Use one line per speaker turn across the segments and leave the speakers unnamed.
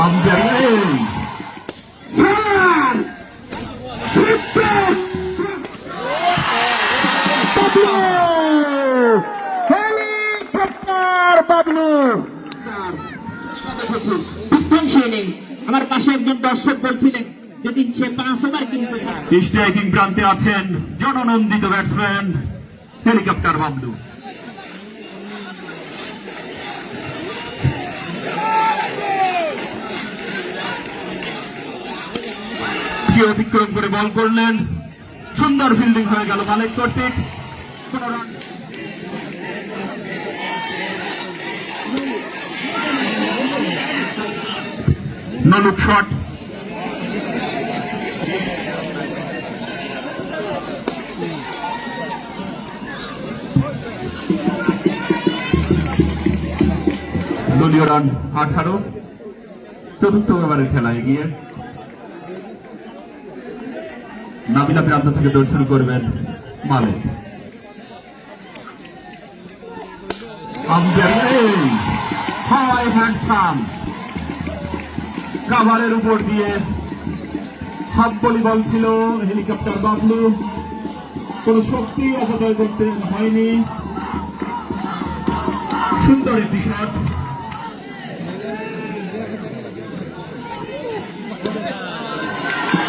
Pablo! Bablu বিধ্বংসী innings আমার পাশে একজন দর্শক বলছিলেন যেদিন সে পাঁচ ওভার কিন্তু
স্ট্রাইকিং প্রান্তে আছেন জননন্দিত ব্যাটসম্যান হেলিকপ্টার বাবলু কি অতিক্রম করে বল করলেন। সুন্দর ফিল্ডিং হয়ে গেল মালিক কর্তৃক। দলীয় রান আঠারো। চতুর্থ ওভারের খেলা এগিয়ে। নাবিলা প্রান্ত থেকে দৌড় শুরু করবেন। মালে কাভারের উপর দিয়ে হাফ বলি বল ছিল, হেলিকপ্টার বাবলু কোন শক্তি অপচয় করতে হয়নি। সুন্দর একটি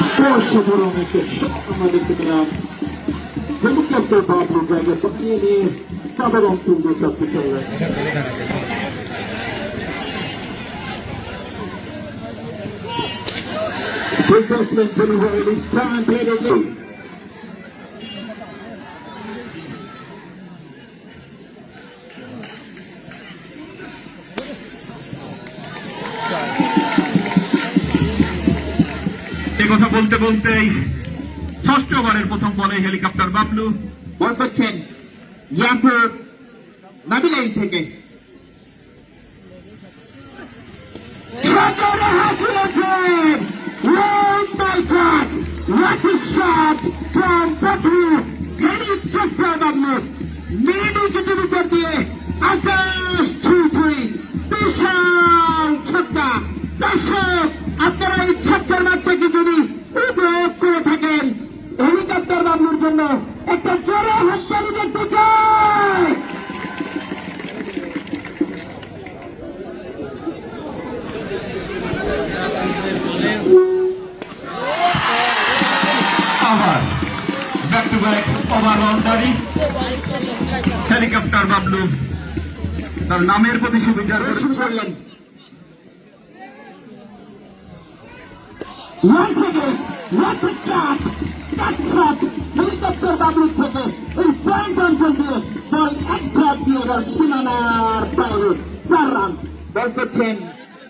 Proszę
Borowicie, szanowny gmina, wynika z tego bardzo dobrze, to nie nie zabiorą tym do zapytania. Businessmen for the world is time
to কথা বলতে বলতেই ষষ্ঠ ওভারের প্রথম বলে হেলিকপ্টার বাবলু।
বল করছেন নাবিলাইন থেকে. What আকাশ বিশাল আপনারা এই ছক্কার মাঠটাকে যদি উপভোগ করে থাকেন হেলিকপ্টার বাবলুর জন্য একটা জোরে হাততালি দেখতে চাই
আবার back to back over boundary helicopter Bablu তার নামের প্রতি সুবিচার করে।
শুরু করলেন Once again, what a shot! That shot, helicopter Bablu থেকে এই পয়েন্ট অঞ্চল দিয়ে বল এক ড্রপ দিয়ে এবার সীমানার বাইরে চার রান বল করছেন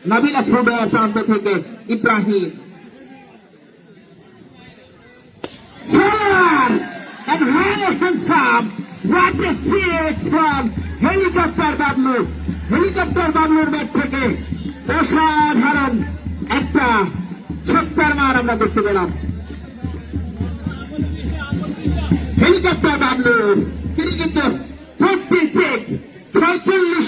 নাবিলা ফুডার প্রান্ত থেকে Ibrahim And high handsome! A speed from helicopter বাবলুর bat থেকে অসাধারণ একটা ছক্কার মার আমরা দেখতে পেলাম হেলিকপ্টার বাবলু তিনি কিন্তু ফোর্টি ছয়চল্লিশ